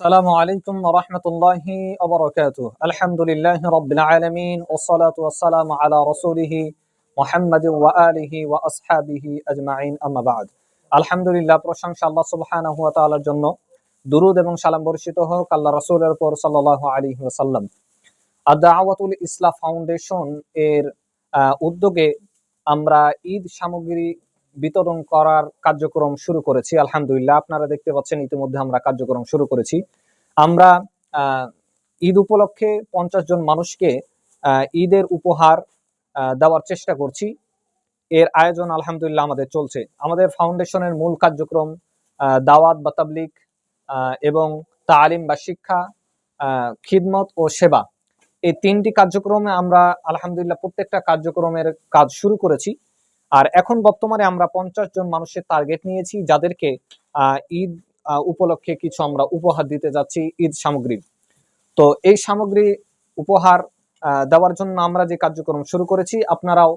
আসসালামু আলাইকুম রহমতুল্লাহি অবরকাত আলহামদুলিল্লাহ রবিল আলমিন ওসলাত ওসালাম আলা রসুলিহি মোহাম্মদ ওয়া আলিহি ওয়া আসহাবিহি আজমাইন। আমাবাদ আলহামদুলিল্লাহ, প্রশংসা আল্লাহ সুবহানাহু ওয়া তাআলার জন্য। দুরুদ এবং সালাম বর্ষিত হোক আল্লাহ রাসূলের উপর সাল্লাল্লাহু আলাইহি ওয়াসাল্লাম আদাওয়াতুল ইসলাম ফাউন্ডেশন এর উদ্যোগে আমরা ঈদ সামগ্রী বিতরণ করার কার্যক্রম শুরু করেছি, আলহামদুলিল্লাহ। আপনারা দেখতে পাচ্ছেন, ইতিমধ্যে আমরা কার্যক্রম শুরু করেছি। আমরা ঈদ উপলক্ষে পঞ্চাশ জন মানুষকে ঈদের উপহার দেওয়ার চেষ্টা করছি। এর আয়োজন, আলহামদুলিল্লাহ, আমাদের চলছে। আমাদের ফাউন্ডেশনের মূল কার্যক্রম দাওয়াত বা তাবলিক এবং তালিম বা শিক্ষা খিদমত ও সেবা। এই তিনটি কার্যক্রমে আমরা, আলহামদুলিল্লাহ, প্রত্যেকটা কার্যক্রমের কাজ শুরু করেছি। আর এখন বর্তমানে আমরা পঞ্চাশ জন মানুষের টার্গেট নিয়েছি যাদেরকে ঈদ উপলক্ষে কিছু আমরা উপহার দিতে যাচ্ছি ঈদ সামগ্রী। তো এই সামগ্রী উপহার দেওয়ার জন্য আমরা যে কার্যক্রম শুরু করেছি আপনারাও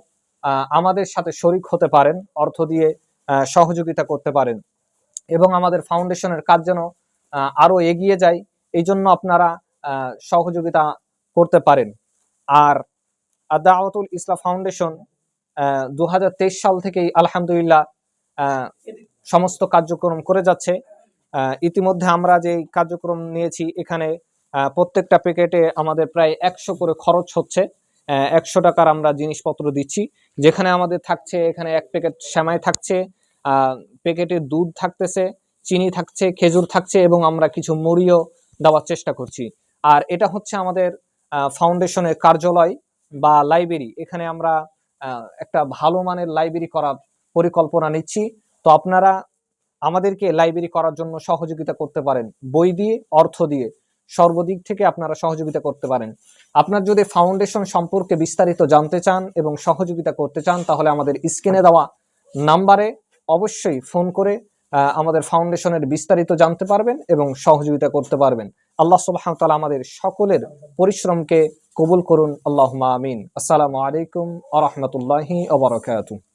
আমাদের সাথে শরিক হতে পারেন অর্থ দিয়ে সহযোগিতা করতে পারেন এবং আমাদের ফাউন্ডেশনের কাজ যেন আহ, আরও এগিয়ে যায় এই জন্য আপনারা সহযোগিতা করতে পারেন। আর দাওয়াতুল ইসলাম ফাউন্ডেশন দু হাজার তেইশ সাল থেকেই আলহামদুলিল্লাহ সমস্ত কার্যক্রম করে যাচ্ছে। ইতিমধ্যে আমরা যে কার্যক্রম নিয়েছি, এখানে প্রত্যেকটা প্যাকেটে আমাদের প্রায় একশো করে খরচ হচ্ছে। একশো টাকার আমরা জিনিসপত্র দিচ্ছি। যেখানে আমাদের থাকছে, এখানে এক প্যাকেট সেমাই থাকছে প্যাকেটে দুধ থাকতেছে, চিনি থাকছে, খেজুর থাকছে এবং আমরা কিছু মুড়িও দেওয়ার চেষ্টা করছি। আর এটা হচ্ছে আমাদের ফাউন্ডেশনের কার্যালয় বা লাইব্রেরি। এখানে আমরা একটা ভালো মানের লাইব্রেরি করার পরিকল্পনা নিচ্ছি। তো আপনারা আমাদেরকে লাইব্রেরি করার জন্য সহযোগিতা করতে পারেন। বই দিয়ে, অর্থ দিয়ে, সর্বদিক থেকে আপনারা সহযোগিতা করতে পারেন। আপনার যদি ফাউন্ডেশন সম্পর্কে বিস্তারিত জানতে চান এবং সহযোগিতা করতে চান, তাহলে আমাদের স্ক্রিনে দেওয়া নাম্বারে অবশ্যই ফোন করে আমাদের ফাউন্ডেশনের বিস্তারিত জানতে পারবেন এবং সহযোগিতা করতে পারবেন। আল্লাহ ওয়া আমাদের সকলের পরিশ্রমকে কবুল করুন আল্লাহ আমিন। আসসালামু আলাইকুম আ রহমতুল্লাহি ওয়া বারাকাতুহু।